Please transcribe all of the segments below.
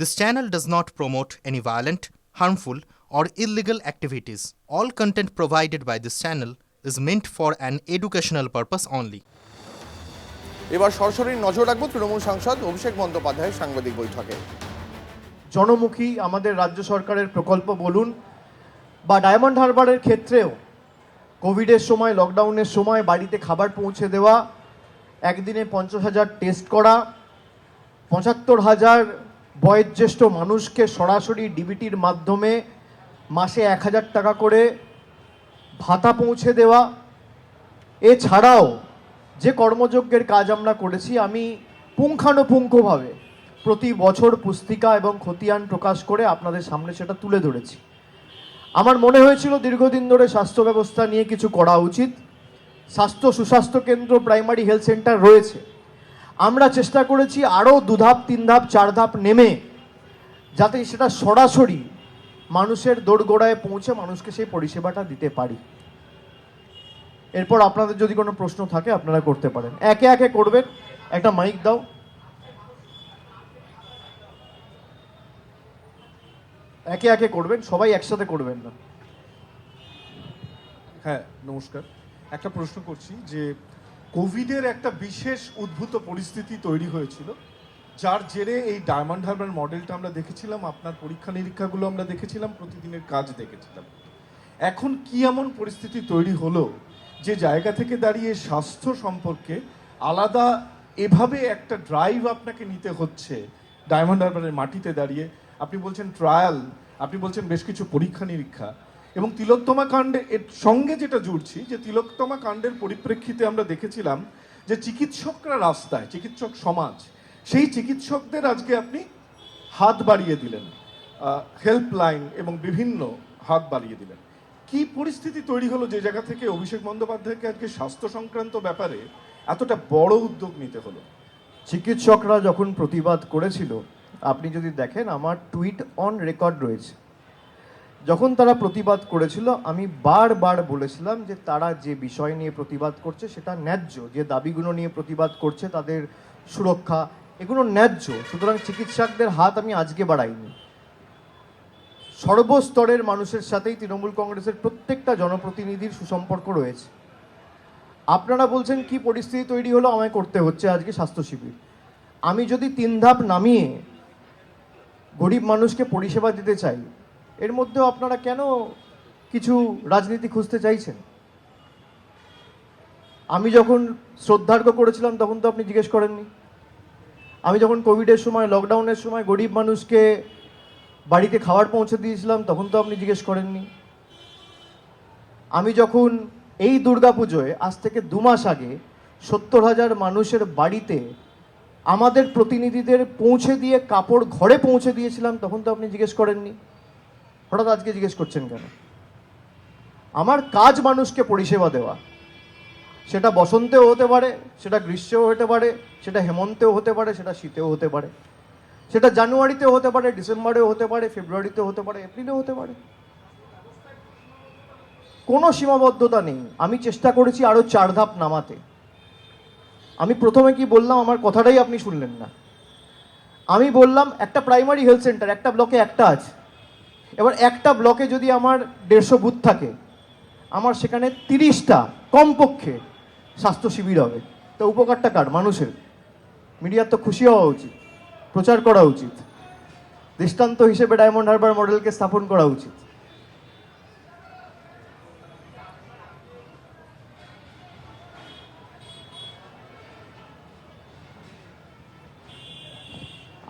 This channel does not promote any violent, harmful, or illegal activities. All content provided by this channel is meant for an educational purpose only. এবার সরাসরি নজর রাখব তৃণমূল সাংসদ অভিষেক বন্দ্যোপাধ্যায়ের সাংবাদিক বৈঠকে জনমুখী আমাদের রাজ্য সরকারের প্রকল্প বলুন বা ডায়মন্ড হারবারের ক্ষেত্রেও কোভিডের সময় লকডাউনের সময় বাড়িতে খাবার পৌঁছে দেওয়া একদিনে পঞ্চাশ হাজার টেস্ট করা পঁচাত্তর হাজার বয়োজ্যেষ্ঠ মানুষকে সরাসরি ডিবিটির মাধ্যমে মাসে এক হাজার টাকা করে ভাতা পৌঁছে দেওয়া। এছাড়াও যে কর্মযজ্ঞের কাজ আমরা করেছি, আমি পুঙ্খানুপুঙ্খভাবে প্রতি বছর পুস্তিকা এবং খতিয়ান প্রকাশ করে আপনাদের সামনে সেটা তুলে ধরেছি। আমার মনে হয়েছিল দীর্ঘদিন ধরে স্বাস্থ্য ব্যবস্থা নিয়ে কিছু করা উচিত। স্বাস্থ্য সুস্বাস্থ্য কেন্দ্র প্রাইমারি হেলথ সেন্টার রয়েছে। আমরা চেষ্টা করেছি আরও দুধাপ তিন ধাপ চার ধাপ নেমে, যাতে সেটা সরাসরি মানুষের দোরগোড়ায় পৌঁছে মানুষকে সেই পরিষেবাটা দিতে পারি। এরপর আপনাদের যদি কোনো প্রশ্ন থাকে, আপনারা করতে পারেন। একে একে করবেন। একটা মাইক দাও। একে একে করবেন। সবাই একসাথে করবেন না। হ্যাঁ নমস্কার। একটা প্রশ্ন করছি যে কোভিডের একটা বিশেষ উদ্ভূত পরিস্থিতি তৈরি হয়েছিল, যার জেরে এই ডায়মন্ড হারবার মডেলটা আমরা দেখেছিলাম, আপনার পরীক্ষা নিরীক্ষাগুলো আমরা দেখেছিলাম, প্রতিদিনের কাজ দেখেছিলাম। এখন কি এমন পরিস্থিতি তৈরি হলো যে জায়গা থেকে দাঁড়িয়ে স্বাস্থ্য সম্পর্কে আলাদা এভাবে একটা ড্রাইভ আপনাকে নিতে হচ্ছে ডায়মন্ড হারবারের মাটিতে দাঁড়িয়ে? আপনি বলছেন ট্রায়াল আপনি বলছেন বেশ কিছু পরীক্ষা নিরীক্ষা। এবং তিলোত্তমা কাণ্ডে এর সঙ্গে যেটা জুড়ছি, যে তিলোত্তমা কাণ্ডের পরিপ্রেক্ষিতে আমরা দেখেছিলাম যে চিকিৎসকরা রাস্তায়, চিকিৎসক সমাজ, সেই চিকিৎসকদের আজকে আপনি হাত বাড়িয়ে দিলেন হেল্পলাইন এবং বিভিন্ন হাত বাড়িয়ে দিলেন। কি পরিস্থিতি তৈরি হলো যে জায়গা থেকে অভিষেক বন্দ্যোপাধ্যায়কে আজকে স্বাস্থ্য সংক্রান্ত ব্যাপারে এতটা বড় উদ্যোগ নিতে হলো? চিকিৎসকরা যখন প্রতিবাদ করেছিল, আপনি যদি দেখেন আমার টুইট অন রেকর্ড রয়েছে। যখন তারা প্রতিবাদ করেছিল, আমি বারবার বলেছিলাম যে তারা যে বিষয় নিয়ে প্রতিবাদ করছে সেটা ন্যায্য, যে দাবিগুলো নিয়ে প্রতিবাদ করছে তাদের সুরক্ষা, এগুলো ন্যায্য। সুতরাং চিকিৎসকদের হাত আমি আজকে বাড়াইনি। সর্বস্তরের মানুষের সাথেই তৃণমূল কংগ্রেসের প্রত্যেকটা জনপ্রতিনিধির সুসম্পর্ক রয়েছে। আপনারা বলছেন, কি পরিস্থিতি তৈরি হলো, আমায় করতে হচ্ছে আজকে স্বাস্থ্য শিবির? আমি যদি তিন ধাপ নামিয়ে গরিব মানুষকে পরিষেবা দিতে চাই এর মধ্যেও আপনারা কেন কিছু রাজনীতি খুঁজতে চাইছেন? আমি যখন শ্রদ্ধার্ঘ করেছিলাম, তখন তো আপনি জিজ্ঞেস করেননি। আমি যখন কোভিডের সময়, লকডাউনের সময় গরিব মানুষকে বাড়িতে খাবার পৌঁছে দিয়েছিলাম, তখন তো আপনি জিজ্ঞেস করেননি। আমি যখন এই দুর্গাপুজোয়, আজ থেকে দু মাস আগে সত্তর হাজার মানুষের বাড়িতে আমাদের প্রতিনিধিদের পৌঁছে দিয়ে কাপড় ঘরে পৌঁছে দিয়েছিলাম, তখন তো আপনি জিজ্ঞেস করেননি। হঠাৎ আজকে জিজ্ঞেস করছেন কেন? আমার কাজ মানুষকে পরিষেবা দেওয়া। সেটা বসন্তেও হতে পারে, সেটা গ্রীষ্মেও হতে পারে, সেটা হেমন্তেও হতে পারে, সেটা শীতেও হতে পারে, সেটা জানুয়ারিতেও হতে পারে, ডিসেম্বরেও হতে পারে, ফেব্রুয়ারিতেও হতে পারে, এপ্রিলেও হতে পারে। কোনো সীমাবদ্ধতা নেই। আমি চেষ্টা করেছি আরও চার ধাপ নামাতে। আমি প্রথমে কি বললাম, আমার কথাটাই আপনি শুনলেন না। আমি বললাম, একটা প্রাইমারি হেলথ সেন্টার একটা ব্লকে একটা আছে। এবার একটা ব্লকে যদি আমার দেড়শো বুথ থাকে, আমার সেখানে তিরিশটা কমপক্ষে স্বাস্থ্য শিবির হবে। তো উপকারটা কার? মানুষের। মিডিয়ার তো খুশি হওয়া উচিত, প্রচার করা উচিত। দৃষ্টান্ত হিসেবে ডায়মন্ড হারবার মডেলকে স্থাপন করা উচিত।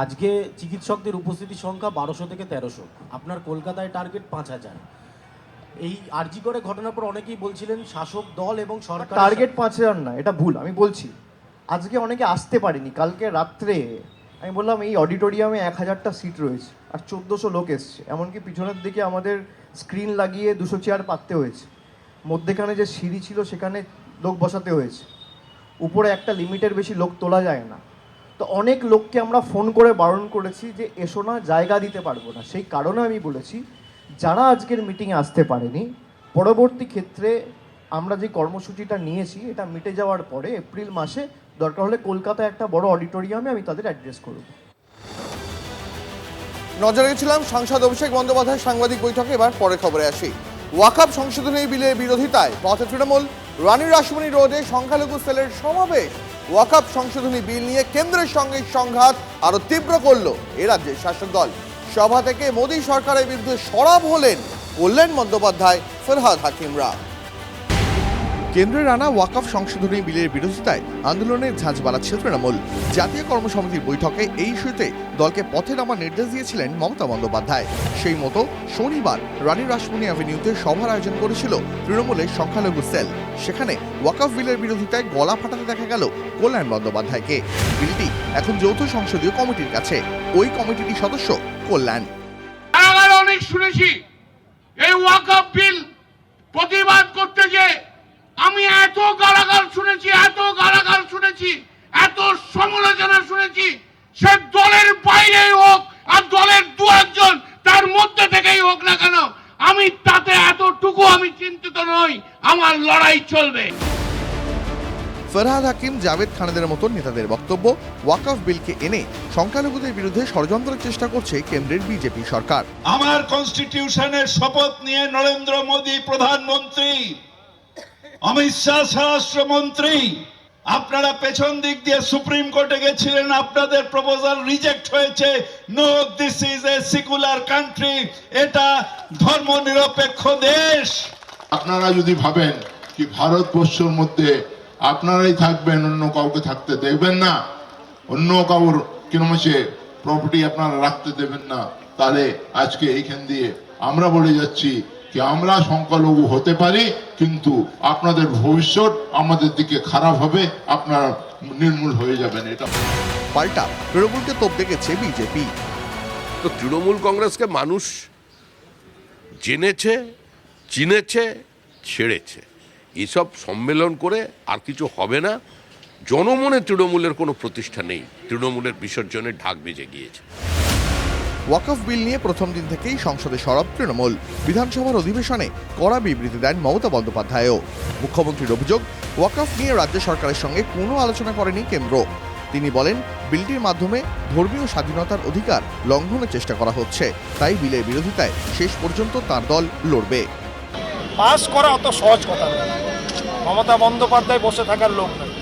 আজকে চিকিৎসকদের উপস্থিতি সংখ্যা বারোশো থেকে তেরোশো। আপনার কলকাতায় টার্গেট পাঁচ হাজার। এই আরজি করে ঘটনার পর অনেকেই বলছিলেন শাসক দল এবং সরকার টার্গেট পাঁচ হাজার না, এটা ভুল, আমি বলছি। আজকে অনেকে আসতে পারেনি, কালকে রাত্রে আমি বললাম এই অডিটোরিয়ামে এক হাজারটা সিট রয়েছে, আর চোদ্দোশো লোক এসছে। এমনকি পিছনের দিকে আমাদের স্ক্রিন লাগিয়ে দুশো চেয়ার পাততে হয়েছে। মধ্যেখানে যে সিঁড়ি ছিল, সেখানে লোক বসাতে হয়েছে। উপরে একটা লিমিটের বেশি লোক তোলা যায় না। তো অনেক লোককে আমরা ফোন করে বারণ করেছি যে এসো না, জায়গা দিতে পারব না। সেই কারণে আমি বলেছি, যারা আজকের মিটিংয়ে আসতে পারেনি, পরবর্তী ক্ষেত্রে আমরা যে কর্মসূচিটা নিয়েছি, এটা মিটে যাওয়ার পরে এপ্রিল মাসে দরকার হলে কলকাতায় একটা বড় অডিটোরিয়ামে আমি তাদের অ্যাড্রেস করব। নজরে গেছিলাম সাংসদ অভিষেক বন্দ্যোপাধ্যায় সাংবাদিক বৈঠকে, এবার পরে খবরে আসি। ওয়াকাপ সংশোধনী বিলের বিরোধিতায় পথে তৃণমূল রানী রাসমণি রোডে সংখ্যালঘু সেলের সমাবেশ। ওয়াকাপ সংশোধনী বিল নিয়ে কেন্দ্রের সঙ্গে সংঘাত আরও তীব্র করল এ রাজ্যের শাসক দল। সভা থেকে মোদী সরকারের বিরুদ্ধে সরব হলেন কল্যাণ বন্দ্যোপাধ্যায়, ফরহাদ হাকিমরা। কেন্দ্রের আনা ওয়াকফ সংশোধনী বিলের বিরোধিতায় আন্দোলনের ঝাঁঝ বাড়াচ্ছে তৃণমূল। জাতীয় কর্মসমিতির বৈঠকে এই ইস্যুতে দলকে পথে নামার নির্দেশ দিয়েছিলেন মমতা বন্দ্যোপাধ্যায়। সেই মতো শনিবার রানী রাসমণি অ্যাভিনিউতে সভার আয়োজন করেছিল তৃণমূলের সংখ্যালঘু সেল। সেখানে ওয়াকফ বিলের বিরোধিতায় গলা ফাটাতে দেখা গেল কল্যাণ বন্দ্যোপাধ্যায়কে। বিলটি এখন যৌথ সংসদীয় কমিটির কাছে। ওই কমিটির সদস্য কল্যাণ। অনেক শুনেছি, এই ওয়াকআপ বিল প্রতিবাদ করতে যে আমি এত গালাগাল শুনেছি এত গালাগাল শুনেছি এত সমালোচনা শুনেছি সে দলের বাইরেই হোক আর দলের দু একজন তার মধ্যে থেকেই হোক না কেন আমি তাতে এতটুকু আমি চিন্তিত নই আমার লড়াই চলবে। ফরহাদ হাকিম জাভেদ খানেদের মতো নেতাদের বক্তব্য ওয়াকফ বিলকে এনে সংখ্যালঘুদের বিরুদ্ধে ষড়যন্ত্রের চেষ্টা করছে কেন্দ্রের বিজেপি সরকার। আমার কনস্টিটিউশনের শপথ নিয়ে নরেন্দ্র মোদী প্রধানমন্ত্রী। অমিত শাহ স্বরাষ্ট্রমন্ত্রী, আপনারা পেছন দিক দিয়ে সুপ্রিম কোর্টে গেছিলেন, আপনাদের প্রপোজাল রিজেক্ট হয়েছে। No this is a secular country এটা ধর্মনিরপেক্ষ দেশ। আপনারা যদি ভাবেন কি ভারতবর্ষের মধ্যে আপনারাই থাকবেন, অন্য কাউকে থাকতে দেবেন না, অন্য কাউর হচ্ছে প্রপার্টি আপনারা রাখতে দেবেন না, তাহলে আজকে এইখান দিয়ে আমরা বলে যাচ্ছি কি আমরা সংখ্যালঘু হতে পারি কিন্তু আপনাদের ভবিষ্যৎ আমাদের দিকে খারাপ হবে আপনারা নির্মূল হয়ে যাবেন এটা পাল্টা তৃণমূলকে তোপ দেখেছে বিজেপি। তো তৃণমূল কংগ্রেসকে মানুষ জেনেছে চিনেছে ছেড়েছে। এসব সম্মেলন করে আর কিছু হবে না। জনমনে তৃণমূলের কোনো প্রতিষ্ঠা নেই। তৃণমূলের বিসর্জনে ঢাক বেজে গিয়েছে। ওয়াকফ বিল নিয়ে প্রথম দিন থেকেই সংসদে সরব তৃণমূল। বিধানসভার অধিবেশনে কড়া বিবৃতি দেন মমতা বন্দ্যোপাধ্যায়ও। মুখ্যমন্ত্রীর অভিযোগ ওয়াকফ নিয়ে রাজ্য সরকারের সঙ্গে কোনো আলোচনা করেনি কেন্দ্র। তিনি বলেন, বিলটির মাধ্যমে ধর্মীয় স্বাধীনতার অধিকার লঙ্ঘনের চেষ্টা করা হচ্ছে। তাই বিলের বিরোধিতায় শেষ পর্যন্ত তার দল লড়বে। পাস করা অত সহজ কথা মমতা বন্দ্যোপাধ্যায় বসে থাকার লোক নয়।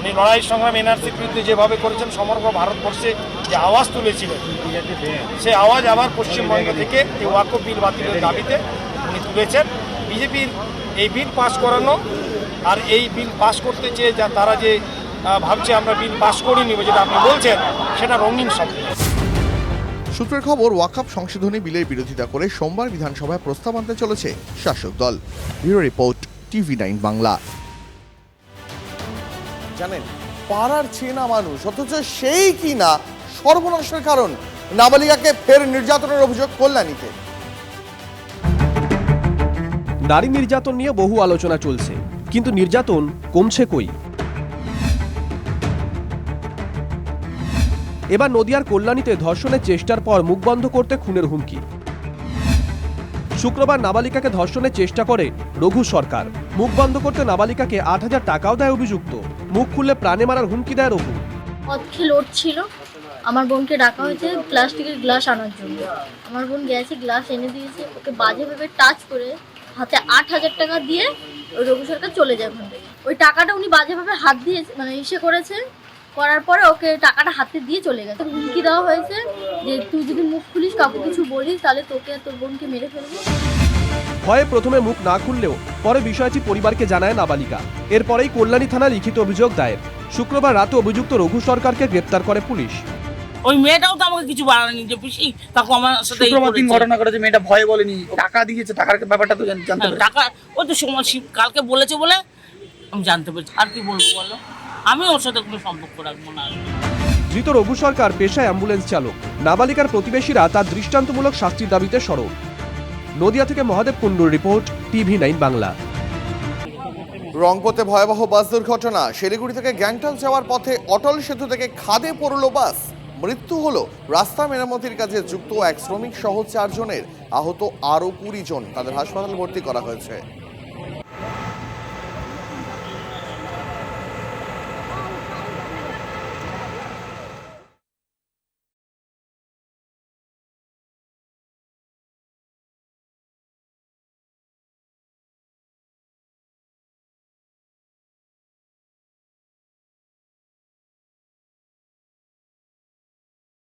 উনি লড়াই সংগ্রাম, এনআরসির বিরুদ্ধে যেভাবে করেছেন, সমগ্র ভারতবর্ষে যে আওয়াজ তুলেছিলেন। সেই আওয়াজ আবার পশ্চিমবঙ্গ থেকে এই ওয়াকফ বিল বাতিলের দাবিতে উনি তুলেছেন। বিজেপির এই বিল পাস করানো আর এই বিল পাস করতে চেয়ে যা তারা যে ভাবছে আমরা বিল পাস করিনি যেটা আপনি বলছেন সেটা রঙিন শব্দ। সূত্রের খবর ওয়াকফ সংশোধনী বিলের বিরোধিতা করে সোমবার বিধানসভায় প্রস্তাব আনতে চলেছে শাসক দল। Bureau report TV nine Bangla. জানেন পাড়ার চেনা মানুষ অথচ সেই কি না সর্বনাশের কারণ। নাবালিকাকে ফের নির্যাতনের অভিযোগ কল্যাণীতে। নারী নির্যাতন নিয়ে বহু আলোচনা চলছে কিন্তু নির্যাতন কমছে কই? এবার নদিয়ার কল্যাণীতে ধর্ষণের চেষ্টার পর মুখ বন্ধ করতে খুনের হুমকি। শুক্রবার নাবালিকাকে ধর্ষণের চেষ্টা করে রঘু সরকার। মুখ বন্ধ করতে নাবালিকাকে আট হাজার টাকাও দেয় অভিযুক্ত। মুখ খুললে প্রাণে মারার হুমকি দেয় রঘু। লড়ছিল আমার বোনকে ডাকা হয়েছে প্লাস্টিকের গ্লাস আনার জন্য। আমার বোন গেছে, গ্লাস এনে দিয়েছে, ওকে বাজে ভেবে টাচ করে হাতে আট হাজার টাকা দিয়ে ওই রঘু সরকার চলে যায় ওখান থেকে। ওই টাকাটা উনি বাজেভাবে হাত দিয়ে মানে ইসে করেছে, করার পরে ওকে টাকাটা হাতে দিয়ে চলে গেছে। হুমকি দেওয়া হয়েছে যে, তুই যদি মুখ খুলিস, কাউকে কিছু বলিস, তাহলে তোকে তোর বোনকে মেরে ফেলব। ভয়ে প্রথমে মুখ না খুললেও পরে বিষয়টি পরিবারকে জানায় নাবালিকা। এরপরেই কল্যাণী থানায় লিখিত অভিযোগ দায়ের। শুক্রবার রাতে অভিযুক্ত রঘু সরকারকে গ্রেপ্তার করে পুলিশ। ওই মেয়েটাও তো আমাকে কিছু বাড়ায়নি যে পিসি তাকে আমার সাথে শুক্রবার দিন ঘটনা ঘটেছে মেয়েটা ভয়ে বলেনি। টাকা দিয়েছে টাকার ব্যাপারটা তো জানতে হ্যাঁ, টাকা ওই তো সময় কালকে বলেছে বলে আমি জানতে পেরেছি। আর কি বলব বলো? আমি ওর সাথে কোনো সম্পর্ক রাখব না। ধৃত রঘু সরকার পেশায় অ্যাম্বুলেন্স চালক। নাবালিকার প্রতিবেশীরা তার দৃষ্টান্তমূলক শাস্তির দাবিতে সরব। নদিয়া থেকে মহাদেব কুণ্ডুর রিপোর্ট টিভি নাইন বাংলা। রংপুরে ভয়াবহ বাস দুর্ঘটনা। শিলিগুড়ি থেকে গ্যাংটক যাওয়ার পথে অটল সেতু থেকে খাদে পড়ল বাস। মৃত্যু হল রাস্তা মেরামতির কাজে যুক্ত এক শ্রমিক সহ চারজনের। আহত আরও কুড়ি জন তাদের হাসপাতালে ভর্তি করা হয়েছে।